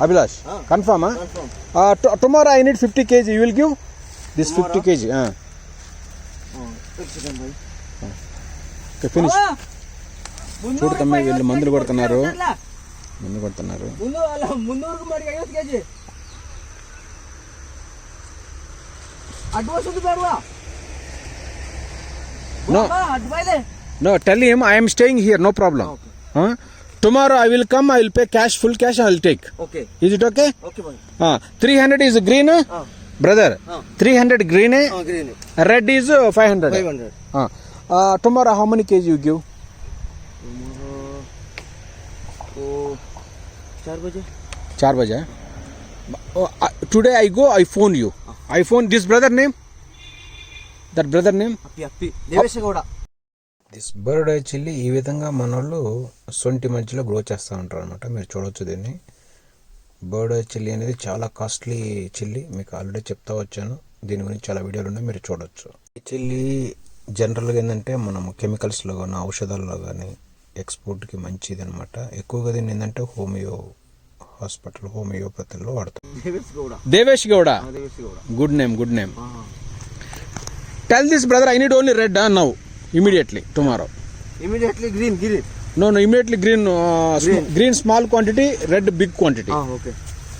Abhilash confirm tomorrow I need fifty K G you will give this fifty K G ಹಾಂ finish చూడు తమ్మి వీళ్ళు మందులు కొడుతున్నారు మందు కొడుతున్నారు no tell him I'm staying here no problem tomorrow I will come, I will pay cash, full cash, I will take. Okay. Is it okay? Okay, boy. Ah, uh, 300 is green, uh, brother. Uh. 300 green, uh, green. Red is 500. 500. Uh, uh, tomorrow, how many kg you give? Tomorrow, 4 baje. 4 baje. Eh? Oh, uh, today I go, I phone you. Uh. I phone this brother name? That brother name? Appi, Appi. Deveshegowda. This bird chilli ఈ విధంగా మన వాళ్ళు సొంటి మధ్యలో grow చేస్తూ ఉంటారు అనమాట మీరు చూడొచ్చు దీన్ని. బర్డ్ చిల్లీ అనేది చాలా కాస్ట్లీ చిల్లీ. మీకు ఆల్రెడీ చెప్తా వచ్చాను. దీని గురించి చాలా వీడియోలు ఉన్నాయి మీరు చూడొచ్చు. ఈ చిల్లీ జనరల్గా ఏంటంటే మనం కెమికల్స్లో కానీ ఔషధాల్లో కానీ ఎక్స్పోర్ట్కి మంచిది అనమాట ఎక్కువగా దీన్ని ఏంటంటే హోమియో హాస్పిటల్ హోమియోపతిలో వాడతాం Devesha Gowda. Devesh Gowda? Good. Name good name. Tell this brother I need only red now immediately tomorrow. Immediately green, green. No, no, immediately green, uh, green. Sm- green small quantity, red big quantity. Ah, okay.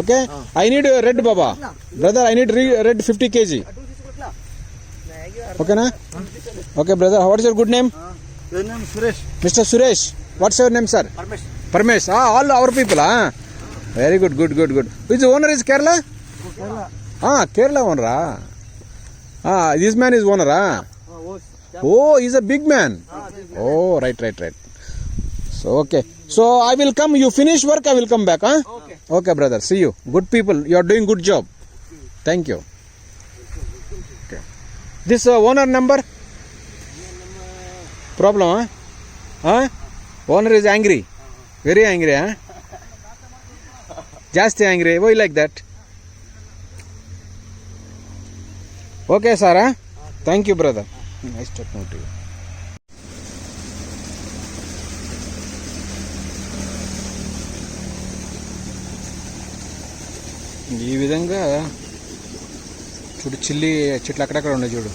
Okay? I need uh, red Baba. Brother, I need re- red 50 kg. Okay, na? Okay, brother, what's your good name? Your name Suresh. Mr. Suresh. What's your name, sir? Parmesh. Parmesh. Ah, all our people, ah. Very good, good, good, good. Which owner is Kerala? Kerala. Ah, Kerala owner. Ah, Ah, this man is owner, ah. Ah, Oh, he's a big man. Oh, right, right, right. So, okay. So, I will come. You finish work, I will come back, huh? Okay. Okay, brother. See you. Good people. You are doing good job. Thank you. Okay. This uh, owner number? Problem, huh? Huh? Owner is angry. Very angry, huh? Just angry. Why like that? Okay, sir. Huh? Thank you, nice chutney ఈ విధంగా చూడు చిల్లి చెట్లు అక్కడక్కడ ఉన్నాయి చూడు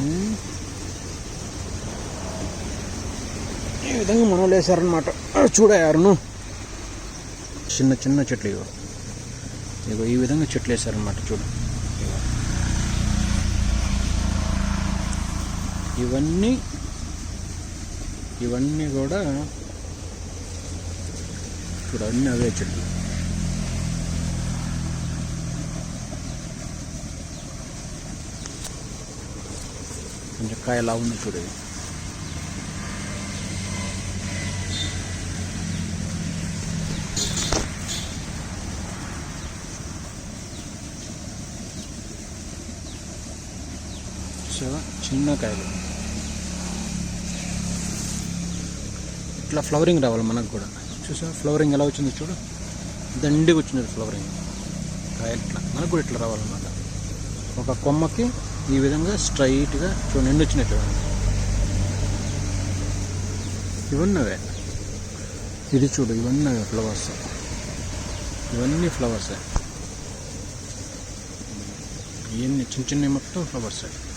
ఉమ్. ఈ విధంగా మనం వేసారనమాట చూడయారును చిన్న చిన్న చెట్లు ఇగో. ఇగో ఈ విధంగా చెట్లు వేసారనమాట చూడు. ఇవన్నీ ఇవన్నీ కూడా చూడు అన్నీ అవే చెట్లు. కొంచెం కాయలా ఉంది చూడేది చిన్న కాయలు. ఇట్లా ఫ్లవరింగ్ రావాలి మనకు కూడా. చూసావా? ఫ్లవరింగ్ ఎలా వచ్చిందో చూడు. దండిగా వచ్చింది ఫ్లవరింగ్. కాయలు ఇట్లా. మనకు కూడా ఇట్లా రావాలన్నమాట. ఒక కొమ్మకి ఈ విధంగా స్ట్రైట్గా చూడండి ఎండు వచ్చినాయి చూడండి ఇవన్నవే. ఇది చూడు ఇవన్నీ ఫ్లవర్స్. ఇవన్నీ ఫ్లవర్సే. ఇవన్నీ చిన్న చిన్న మొత్తం ఫ్లవర్సే.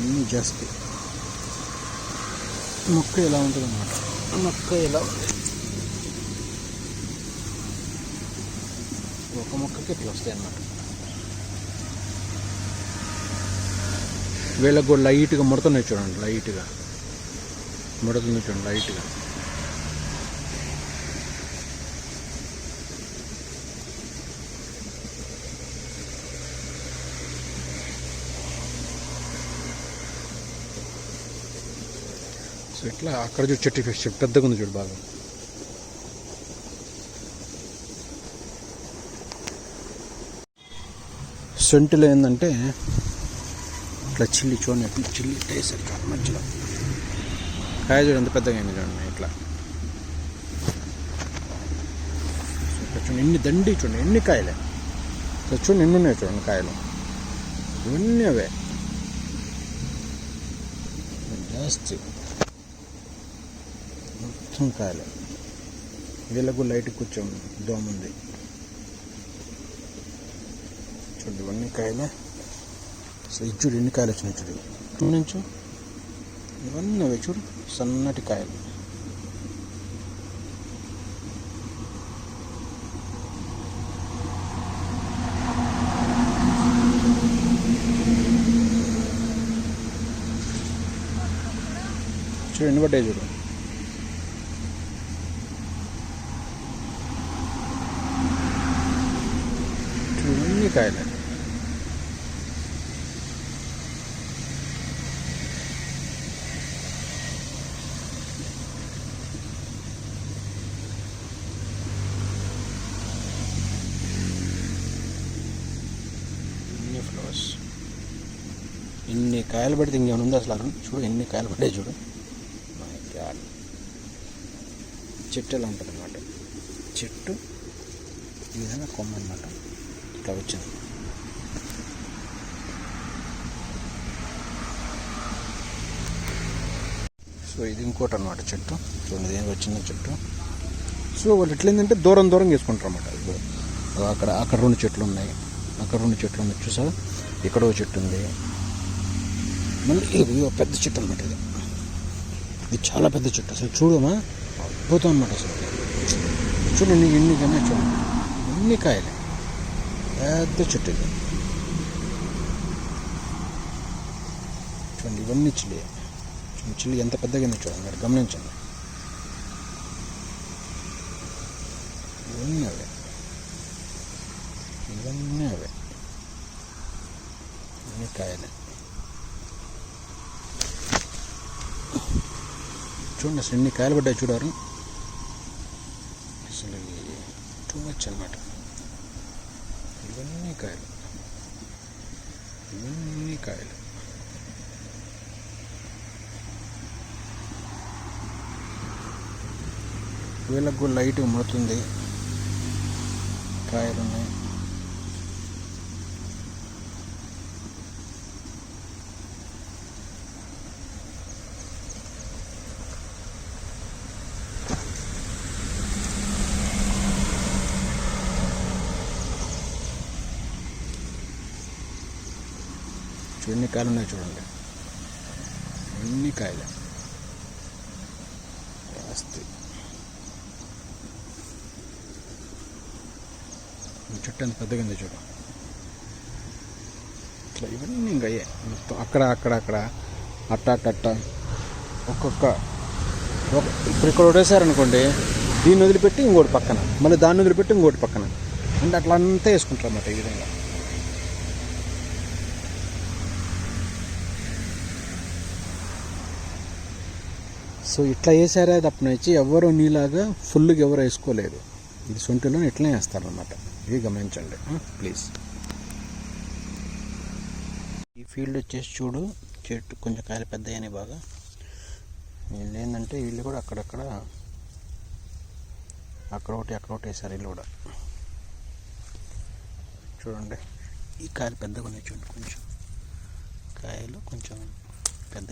అన్నీ జాస్తి మొక్క ఎలా ఉంటుంది అన్నమాట మొక్క ఎలా ఉంది ఒక మొక్కకి ఇట్లా వస్తాయి అన్నమాట. వీళ్ళకి కూడా లైట్గా ముడుతున్నాయి చూడండి లైట్గా ముడుతుంది చూడండి లైట్గా సో ఇట్లా అక్కడ చూడు చెట్టు పెద్దగా ఉంది చూడు బాగా. సెంటులో ఏంటంటే ఇట్లా చిల్లి చూడండి చిల్లి వేసారు మధ్యలో. కాయ చూడు ఎంత పెద్దగా అయింది చూడండి ఇట్లా. చూడండి ఎన్ని దండి చూడండి ఎన్ని కాయలే. చూడండి ఎన్ని ఉన్నాయి చూడండి కాయలు. ఇవన్నీ అవే? జాస్తి. మొత్తం కాయలే వీళ్ళకు లైట్ కొంచెం దోమ ఉంది. చూడండి ఇవన్నీ కాయలే. సో ఇది చూడు ఎన్ని కాయలు వచ్చినాయి చూడు. నుంచి? ఇవన్నీ అవి చూడు సన్నటి కాయలు. చూడు ఎన్ని పడ్డాయి చూడు. కాయలు ఎన్ని ఫ్లవర్స్ ఎన్ని కాయలు పడితే ఇంకేమైనా ఉంది అసలు అరుణ్? చూడు ఎన్ని కాయలు పడ్డాయి చూడు. చెట్టు ఎలా ఉంటుంది అన్నమాట చెట్టు ఈ విధంగా కొమ్మ అన్నమాట. ఇట్లా వచ్చింది సో ఇది ఇంకోటి అనమాట చెట్టు. చూడండి దేనికి వచ్చిన చెట్టు. సో వాళ్ళు ఎట్లయిందంటే దూరం దూరం వేసుకుంటారు అనమాట అక్కడ అక్కడ రెండు చెట్లు ఉన్నాయి. అక్కడ రెండు చెట్లు ఉన్నాయి చూసారా ఇక్కడ ఒక చెట్టు ఉంది. మళ్ళీ ఇది ఒక పెద్ద చెట్టు అనమాట ఇది. ఇది చాలా పెద్ద చెట్టు. అసలు చూడమా? అద్భుతం అనమాట అసలు. చూడండి ఎన్ని కన్నా చూడండి ఎన్ని కాయలు. పెద్ద చెట్టు ఇది. చూడండి ఇవన్నీ చిల్లి. చిల్లి ఎంత పెద్దగా ఉంది చూడండి మీరు గమనించండి. ఇవన్నీ అవే. ఇవన్నీ అవే. ఇవన్నీ కాయలే. చూడండి అసలు ఎన్ని కాయలు పడ్డాయి చూడారు. అసలు టూ మచ్ అనమాట ఇవన్నీ కాయలు. ఇవన్నీ కాయలు. వీళ్ళకు లైట్ ముడుతుంది కాయలు ఎన్ని కాయలు ఉన్నాయి చూడండి. ఎన్ని కాయలు? ఆస్తి. చెట్టు ఎంత పెద్దగా ఉంది చూడు. ఇట్లా ఇవన్నీ ఇంకా అయ్యాయి మొత్తం అక్కడ అక్కడ అక్కడ అట్ట అట్ట అట్ట. ఒక్కొక్క ఒక ఇప్పుడు ఇక్కడ వడేసారనుకోండి దీన్ని వదిలిపెట్టి ఇంకోటి పక్కన. మళ్ళీ దాన్ని వదిలిపెట్టి ఇంకోటి పక్కన. అంటే అట్లా అంతా వేసుకుంటారు అన్నమాట ఈ విధంగా. సో ఇట్లా వేసారే తప్ప నుంచి ఎవరు నీలాగా ఫుల్గా ఎవరు వేసుకోలేదు. ఇది సొంటిలో ఇట్లనే వేస్తారనమాట ఇది గమనించండి. ప్లీజ్. ఈ ఫీల్డ్ వచ్చేసి చూడు చెట్టు కొంచెం కాయలు పెద్దయ్యాయి బాగా. వీళ్ళు ఏంటంటే వీళ్ళు కూడా అక్కడక్కడ అక్కడ ఒకటి అక్కడ ఒకటి వేసారు వీళ్ళు కూడా. చూడండి. ఈ కాయలు పెద్దగా ఉన్నాయి చూడండి కొంచెం. కాయలు కొంచెం పెద్ద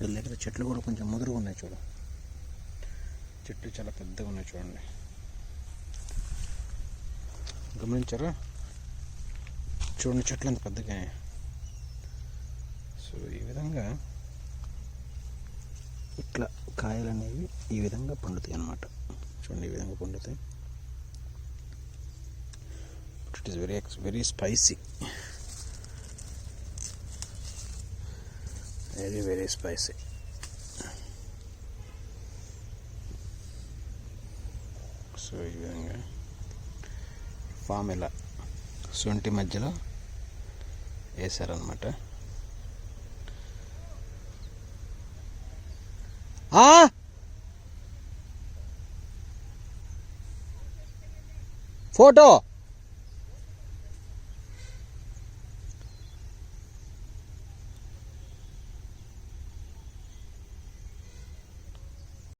వీళ్ళ దగ్గర చెట్లు కూడా కొంచెం ముదురుగా ఉన్నాయి చూడు. చెట్లు చాలా పెద్దగా ఉన్నాయి చూడండి. గమనించారా? చూడండి చెట్లు అంత పెద్దగా సో ఈ విధంగా ఇట్లా కాయలు అనేవి ఈ విధంగా పండుతాయి అన్నమాట. చూడండి ఈ విధంగా పండుతాయి. It is very very spicy very very spicy so ఈ విధంగా. ఫామ్ ఇలా సొంటి మధ్యలో వేసారనమాట ఫోటో